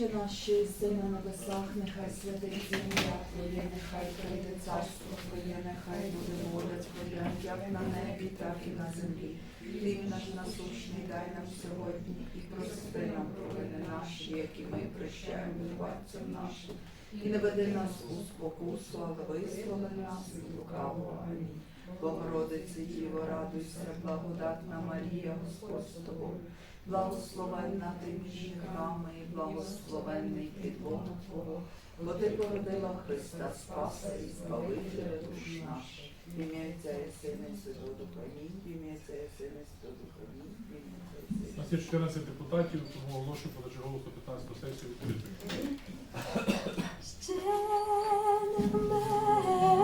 Отче наш, що на небесах, нехай святиться ім'я Твоє, нехай прийде царство Твоє, нехай буде воля Твоя, як на небі, так і на землі. Хліб наш насущний дай нам сьогодні і прости нам провини наші, які ми прощаємо винуватцям нашим. І не веди нас у спокусу, але визволи нас від лукавого. Амінь. Богородице Діво, радуйся, благодатна Марія, Господь з тобою. Благословенна ти між жінками і благословенний підлога Твого, бо ти породила Христа Спаса і Збавителя душ наших. Ім'я Отця і Сина і Святого Духа. Ім'я Отця і Сина і Святого Духа, ім'я Отця і Сина. нас є 14 депутатів, тому оголошую позачергову 115 сесію відкритою. Ще не вмерла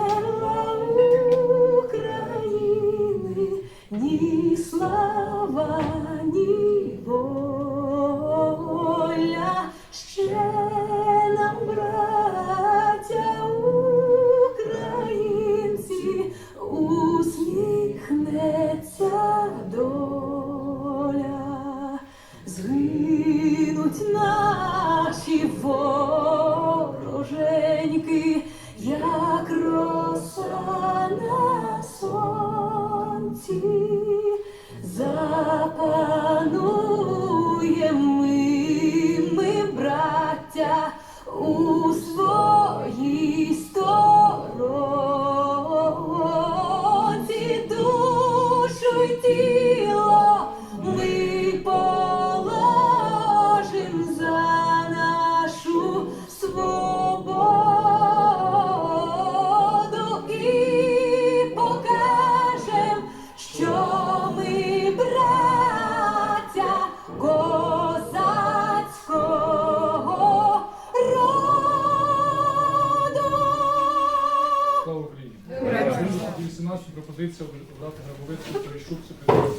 Слава Україні! Згідно 18 пропозиція обрати Грабовицького Терещук секретарем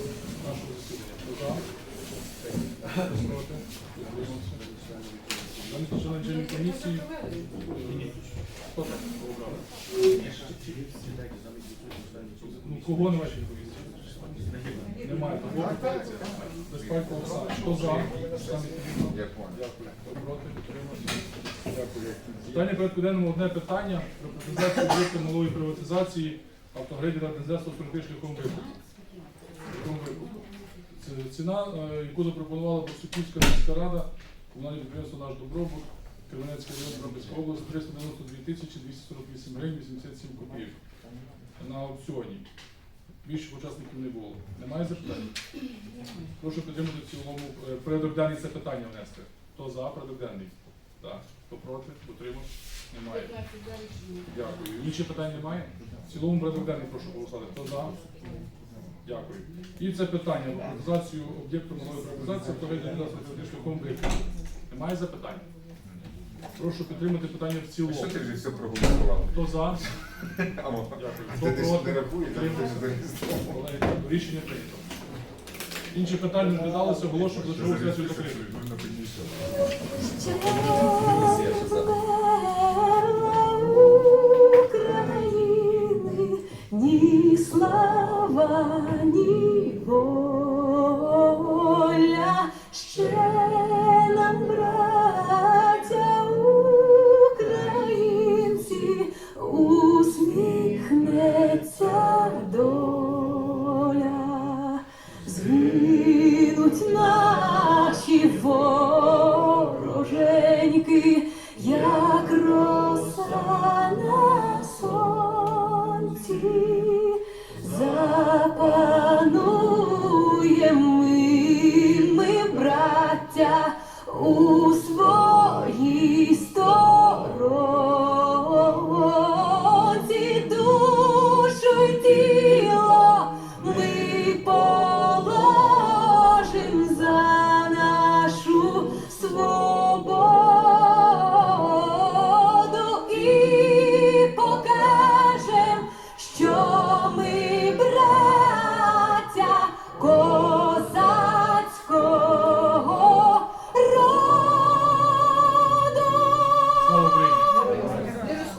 нашого засідання. Хто за? Проти? Утримався? Член член комісії? Хто? Ну, кого на вашій комісії? Немає. Кого пропозиція? Безпалько. Хто за? Дякую. Хто проти? Утримався? Дякую. Питання порядку денному одне питання про приватизацію об'єкту малої приватизації Дезесу Сурки шляхом викупу. Шляхом викупу. Ціна, е, яку запропонувала Борсуківська міська рада, комунальне підприємство «Наш добробут», Кременецький район Дробицької області, 392 тисячі 248 гривень 87 копійок на аукціоні. Більше учасників не було. Немає запитань? Прошу підтримати в цілому е, порядок це питання внести. Хто за порядок денний? Хто проти? Утримався? Немає. Дякую. Інші питань немає? В цілому порядок прошу голосувати. Хто за? Дякую. І це питання про приватизацію об'єкту малої приватизації, проведення шляхом виконання. Немає запитань? Прошу підтримати питання в цілому. Що ти вже все проголосував? Хто за? Амо. Хто ти десь не проти? ти ж. Колеги, дякую. Рішення прийнято. Інші питання не розглядалися, оголошую Що позачергову сесію закритою. Можна України ні слава, ні воля. вороженьки, як роса на сонці, запануємо ми, ми, браття. у